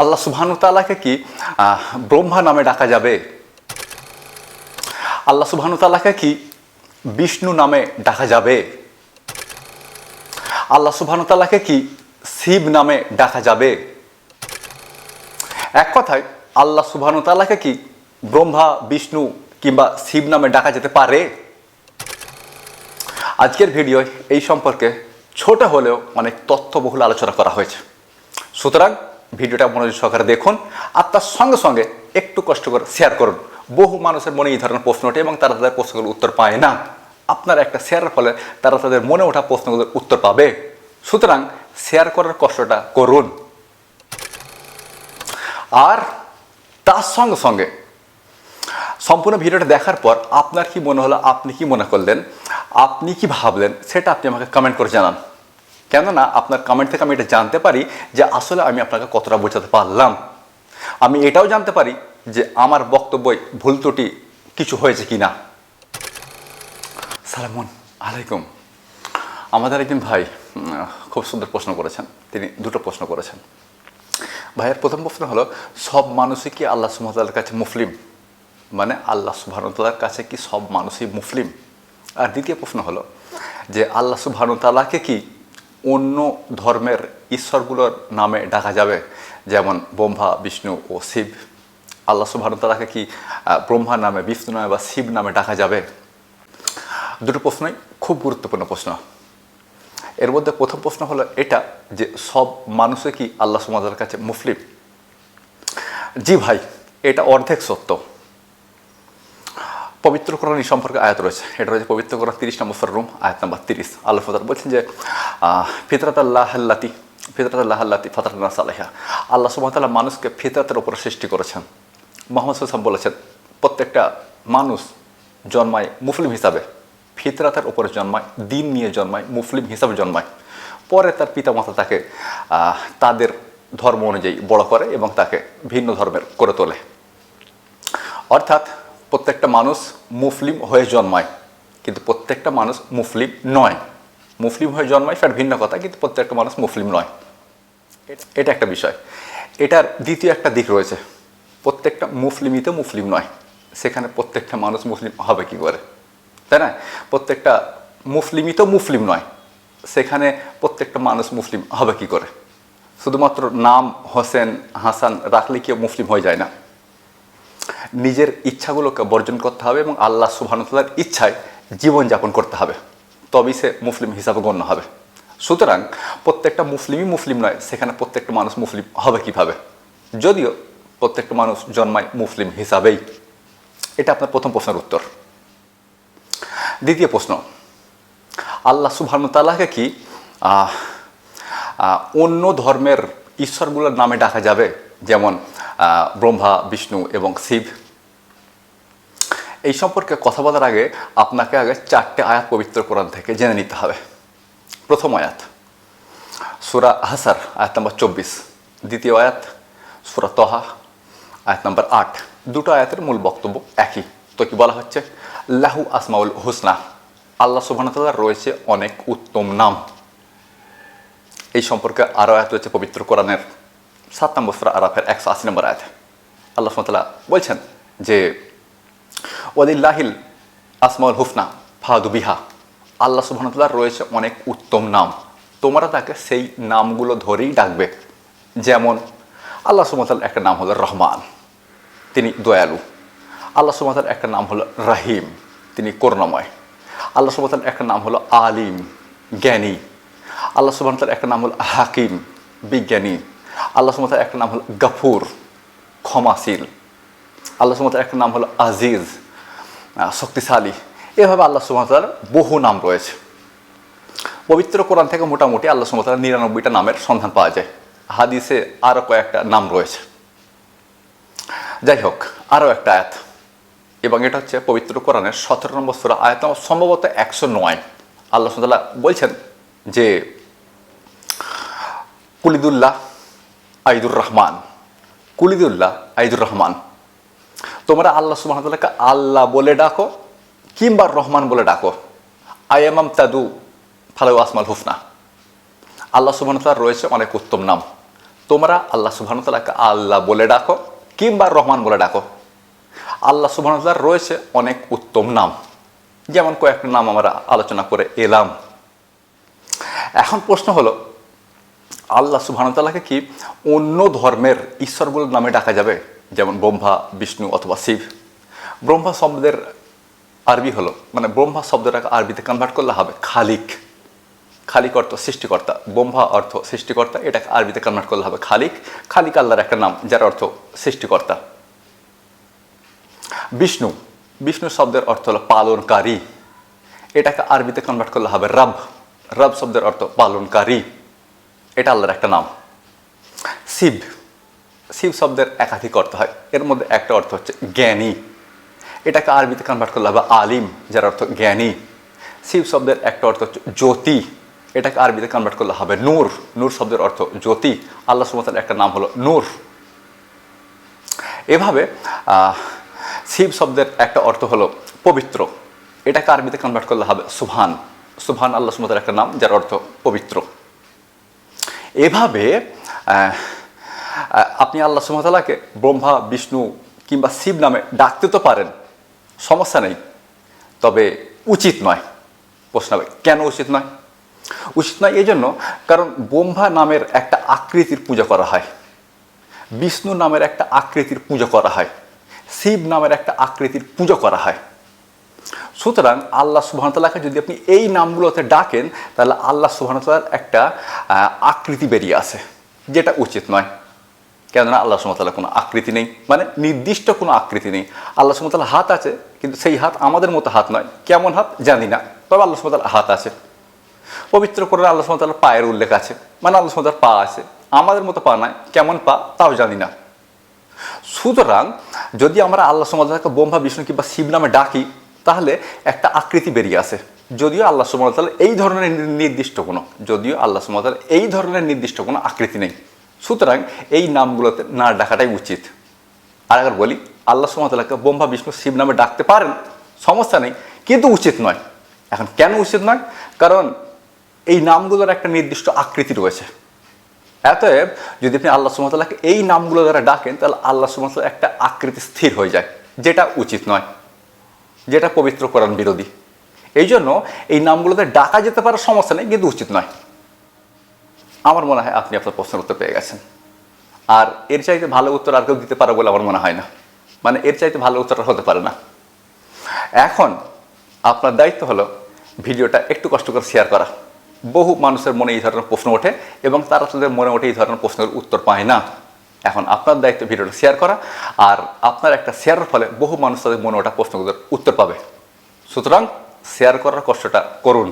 আল্লাহ সুবহানু তাআলাকে কি ব্রহ্মা নামে ডাকা যাবে? আল্লাহ সুবহানু তাআলাকে কি, বিষ্ণু নামে ডাকা যাবে? আল্লাহ সুবহানু তাআলাকে কি, শিব নামে ডাকা যাবে? এক কথায়, আল্লাহ সুবহানু তাআলাকে কি, ব্রহ্মা, বিষ্ণু কিংবা শিব নামে ডাকা যেতে পারে? আজকের ভিডিওয় এই সম্পর্কে ছোট হলেও অনেক তথ্যবহুল আলোচনা করা হয়েছে। সুতরাং ভিডিওটা মনোযোগ সহকারে দেখুন আর তার সঙ্গে সঙ্গে একটু কষ্ট করে শেয়ার করুন। বহু মানুষের মনে এই ধরনের প্রশ্ন ওঠে এবং তারা তাদের প্রশ্নগুলোর উত্তর পায় না। আপনার একটা শেয়ারের ফলে তারা তাদের মনে ওঠা প্রশ্নগুলোর উত্তর পাবে। সুতরাং শেয়ার করার কষ্টটা করুন। আর তার সঙ্গে সঙ্গে সম্পূর্ণ ভিডিওটা দেখার পর আপনার কি মনে হলো, আপনি কি মনে করলেন, আপনি কি ভাবলেন, সেটা আপনি আমাকে কমেন্ট করে জানান। কেননা আপনার কমেন্ট থেকে আমি এটা জানতে পারি যে আসলে আমি আপনাকে কতটা বোঝাতে পারলাম। আমি এটাও জানতে পারি যে আমার বক্তব্যই ভুল ত্রুটি কিছু হয়েছে কি না সালামুন আলাইকুম। আমাদের একজন ভাই খুব সুন্দর প্রশ্ন করেছেন। তিনি দুটো প্রশ্ন করেছেন। ভাইয়ের প্রথম প্রশ্ন হলো, সব মানুষই কি আল্লাহ সুমতাল্লার কাছে মুসলিম মানে আল্লাহ সুবাহতালার কাছে কি সব মানুষই মুসলিম আর দ্বিতীয় প্রশ্ন হলো, যে আল্লাহ সুবাহতালাকে কি অন্য ধর্মের ঈশ্বরগুলোর নামে ডাকা যাবে, যেমন ব্রহ্মা, বিষ্ণু ও শিব। আল্লাহ সুবাহতালাকে কি ব্রহ্মা নামে, বিষ্ণু নামে বা শিব নামে ডাকা যাবে? দুটো প্রশ্নই খুব গুরুত্বপূর্ণ প্রশ্ন। এর মধ্যে প্রথম প্রশ্ন হলো এটা যে সব মানুষে কি আল্লাহ সুমাদার কাছে মুসলিম জি ভাই, এটা অর্ধেক সত্য। পবিত্র কোরআন এই সম্পর্কে আয়াত রয়েছে। এটা রয়েছে পবিত্র কোরআন তিরিশ নম্বর রুম, আয়াত নম্বর তিরিশ। আল্লাহ ফতার বলছেন যে ফিতরাত আল্লাহ আল্লাতি ফিতরাত আল্লাহ আল্লাতি ফতরাত সালেহা আল্লাহ সুমতাল্লাহ মানুষকে ফিতরাতের উপর সৃষ্টি করেছেন। মোহাম্মদ সাল্লাম বলেছেন, প্রত্যেকটা মানুষ জন্মায় মুসলিম হিসাবে। ফিতরাতের উপরে জন্মায়, দিন নিয়ে জন্মায়, মুসলিম হিসাবে জন্মায়। পরে তার পিতামাতা তাকে তাদের ধর্ম অনুযায়ী বড় করে এবং তাকে ভিন্ন ধর্মের করে তোলে। অর্থাৎ প্রত্যেকটা মানুষ মুসলিম হয়ে জন্মায়, কিন্তু প্রত্যেকটা মানুষ মুসলিম নয়। মুসলিম হয়ে জন্মায় সেটা ভিন্ন কথা, কিন্তু প্রত্যেকটা মানুষ মুসলিম নয়। এটা- একটা বিষয়। এটার দ্বিতীয় একটা দিক রয়েছে। প্রত্যেকটা মুসলিমই তো মুসলিম নয়। সেখানে প্রত্যেকটা মানুষ মুসলিম হবে কি করে? তাই না? প্রত্যেকটা মুসলিমই তো মুসলিম নয়। সেখানে প্রত্যেকটা মানুষ মুসলিম হবে কি করে? শুধুমাত্র নাম হোসেন হাসান রাখলে কেউ মুসলিম হয়ে যায় না? নিজের ইচ্ছাগুলোকে বর্জন করতে হবে এবং আল্লাহ সুবাহতাল্লার ইচ্ছায় জীবনযাপন করতে হবে। তবেই সে মুসলিম হিসাবে গণ্য হবে। সুতরাং প্রত্যেকটা মুসলিমই মুসলিম নয়, সেখানে প্রত্যেকটা মানুষ মুসলিম হবে কীভাবে? যদিও প্রত্যেকটা মানুষ জন্মায় মুসলিম হিসাবেই। এটা আপনার প্রথম প্রশ্নের উত্তর। দ্বিতীয় প্রশ্ন, আল্লাহ সুবহানুতাল্লাহকে কি অন্য ধর্মের ঈশ্বরগুলোর নামে ডাকা যাবে? যেমন ব্রহ্মা, বিষ্ণু এবং শিব। এই সম্পর্কে কথা বলার আগে আপনাকে আগে চারটে আয়াত পবিত্র কোরআন থেকে জেনে নিতে হবে। প্রথম আয়াত, সুরা হাসার, আয়াত নম্বর চব্বিশ। দ্বিতীয় আয়াত, সুরা তহা, আয়াত নম্বর আট। দুটো আয়াতের মূল বক্তব্য একই। তো কি বলা হচ্ছে? লাহু আসমাউল হুসনা। আল্লাহ সুবাহতাল্লাহ রয়েছে অনেক উত্তম নাম। এই সম্পর্কে আরও আয়াত রয়েছে পবিত্র কোরআনের। সাত নম্বর সুরা আরাফের একশো আশি নম্বর আয়াত। আল্লাহ সুমতাল্লাহ বলছেন যে ওয়াদিল্লাহিল আসমাউল হুফনা ফাহাদু বিহা। আল্লাহ সুবহানাল্লাহর রয়েছে অনেক উত্তম নাম। তোমরা তাকে সেই নামগুলো ধরেই ডাকবে। যেমন, আল্লাহ সুমতাল একটা নাম হলো রহমান, তিনি দয়ালু। আল্লাহ সুমতাল একটা নাম হলো রাহিম, তিনি করুণাময়। আল্লাহ সুমতাল একটা নাম হলো আলিম, জ্ঞানী। আল্লাহ সুবহানাল্লাহ একটা নাম হলো হাকিম, বিজ্ঞানী। আল্লাহ সুমতাল একটা নাম হলো গাফুর, ক্ষমাশীল। আল্লাহ সুমতার একটা নাম হলো আজিজ শক্তিশালী। এভাবে আল্লাহ সুমতার বহু নাম রয়েছে। পবিত্র কোরআন থেকে মোটামুটি আল্লাহ সুমতার নিরানব্বইটা নামের সন্ধান পাওয়া যায়। হাদিসে আরও কয়েকটা নাম রয়েছে। যাই হোক আরও একটা আয়াত। এবং এটা হচ্ছে পবিত্র কোরআনের সতেরো নম্বর সুরা। আয়াত সম্ভবত একশো নয়। আল্লাহ সুমতাল্লাহ বলছেন যে, কুলিদুল্লাহ আইদুর রহমান। কুলিদুল্লাহ আইদুর রহমান। তোমরা আল্লাহ সুবাহতাল্লাহকে আল্লাহ বলে ডাকো কিংবা রহমান বলে ডাকো। আই আয়ামাম তাদু ফালাউ আসমাল হুফনা। আল্লাহ সুবাহতাল্লাহ রয়েছে অনেক উত্তম নাম। তোমরা আল্লাহ সুবাহতাল্লাহকে আল্লাহ বলে ডাকো কিংবা রহমান বলে ডাকো। আল্লাহ সুবাহতাল্লাহ রয়েছে অনেক উত্তম নাম। যেমন কয়েকটা নাম আমরা আলোচনা করে এলাম। এখন প্রশ্ন হলো আল্লাহ সুবাহতাল্লাহকে কি অন্য ধর্মের ঈশ্বরগুলোর নামে ডাকা যাবে? যেমন ব্রহ্মা, বিষ্ণু অথবা শিব। ব্রহ্মা শব্দের আরবি হলো মানে ব্রহ্মা শব্দটাকে আরবিতে কনভার্ট করলে হবে খালিক। খালিক অর্থ সৃষ্টিকর্তা, ব্রহ্মা অর্থ সৃষ্টিকর্তা, এটাকে আরবিতে কনভার্ট করলে হবে খালিক। খালিক আল্লাহর একটা নাম, যার অর্থ সৃষ্টিকর্তা। বিষ্ণু বিষ্ণু শব্দের অর্থ হলো পালনকারী। এটাকে আরবিতে কনভার্ট করলে হবে রব। রব শব্দের অর্থ পালনকারী। এটা আল্লাহর একটা নাম। শিব। শিব শব্দের একাধিক অর্থ হয়। এর মধ্যে একটা অর্থ হচ্ছে জ্ঞানী। এটাকে আরবিতে কনভার্ট করলে হবে আলিম, যার অর্থ জ্ঞানী। শিব শব্দের একটা অর্থ হচ্ছে জ্যোতি। এটাকে আরবিতে কনভার্ট করলে হবে নূর। নূর শব্দের অর্থ জ্যোতি। আল্লাহ সুমতার একটা নাম হলো নূর। এভাবে শিব শব্দের একটা অর্থ হলো পবিত্র। এটাকে আরবিতে কনভার্ট করলে হবে সুভান সুভান আল্লাহ সুমতার একটা নাম, যার অর্থ পবিত্র। এভাবে আপনি আল্লাহ সুমতালাকে ব্রহ্মা, বিষ্ণু কিংবা শিব নামে ডাকতে তো পারেন, সমস্যা নেই। তবে উচিত নয়। প্রশ্ন কেন উচিত নয়? উচিত নয় এই জন্য, কারণ ব্রহ্মা নামের একটা আকৃতির পূজা করা হয়, বিষ্ণু নামের একটা আকৃতির পুজো করা হয়, শিব নামের একটা আকৃতির পুজো করা হয়। সুতরাং আল্লাহ সুবাহতাল্লাহকে যদি আপনি এই নামগুলোতে ডাকেন, তাহলে আল্লাহ সুবাহতাল্লাহর একটা আকৃতি বেরিয়ে আসে যেটা উচিত নয়। কেননা আল্লাহ সুমতাল্লাহ কোনো আকৃতি নেই মানে নির্দিষ্ট কোনো আকৃতি নেই। আল্লাহ সুমতাল্লাহ হাত আছে, কিন্তু সেই হাত আমাদের মতো হাত নয়। কেমন হাত? জানি না, তবে আল্লাহ সুমতাল্লাহ হাত আছে। পবিত্র করে আল্লাহ সুমতাল্লাহ পায়ের উল্লেখ আছে মানে আল্লাহ সুমতার পা আছে। আমাদের মতো পা নয় কেমন পা? তাও জানি না। সুতরাং যদি আমরা আল্লাহ সুমতাল্লাহকে ব্রহ্মা, বিষ্ণু কিংবা শিব নামে ডাকি তাহলে একটা আকৃতি বেরিয়ে আসে যদিও আল্লাহ সুমতাল্লাহ এই ধরনের নির্দিষ্ট কোনো, যদিও আল্লাহ সুমতাল্লাহ এই ধরনের নির্দিষ্ট কোনো আকৃতি নেই। সুতরাং এই নামগুলোতে না ডাকাটাই উচিত। আর একবার বলি, আল্লাহ সুমতাল্লাহকে ব্রহ্মা বিষ্ণু শিব নামে ডাকতে পারেন, সমস্যা নেই, কিন্তু উচিত নয়। এখন কেন উচিত নয়? কারণ এই নামগুলোর একটা নির্দিষ্ট আকৃতি রয়েছে। এতএব যদি আপনি আল্লাহ সুমতাল্লাহকে এই নামগুলো দ্বারা ডাকেন, তাহলে আল্লাহ সুমতাল্লাহ একটা আকৃতি স্থির হয়ে যায়, যেটা উচিত নয়। যেটা পবিত্র কোরআন বিরোধী। এই জন্য এই নামগুলোতে ডাকা যেতে পারার সমস্যা নেই, কিন্তু উচিত নয়। আমার মনে হয় আপনি আপনার প্রশ্নের উত্তর পেয়ে গেছেন। আর এর চাইতে ভালো উত্তর আর কেউ দিতে পারে বলে আমার মনে হয় না। মানে এর চাইতে ভালো উত্তরটা হতে পারে না। এখন আপনার দায়িত্ব হলো ভিডিওটা একটু কষ্ট করে শেয়ার করা। বহু মানুষের মনে এই ধরনের প্রশ্ন ওঠে এবং তারা তাদের মনে ওঠে এই ধরনের প্রশ্নের উত্তর পায় না। এখন আপনার দায়িত্ব ভিডিওটা শেয়ার করা, আর আপনার একটা শেয়ারের ফলে বহু মানুষ তাদের মনে ওটা প্রশ্নগুলোর উত্তর পাবে। সুতরাং শেয়ার করার কষ্টটা করুন।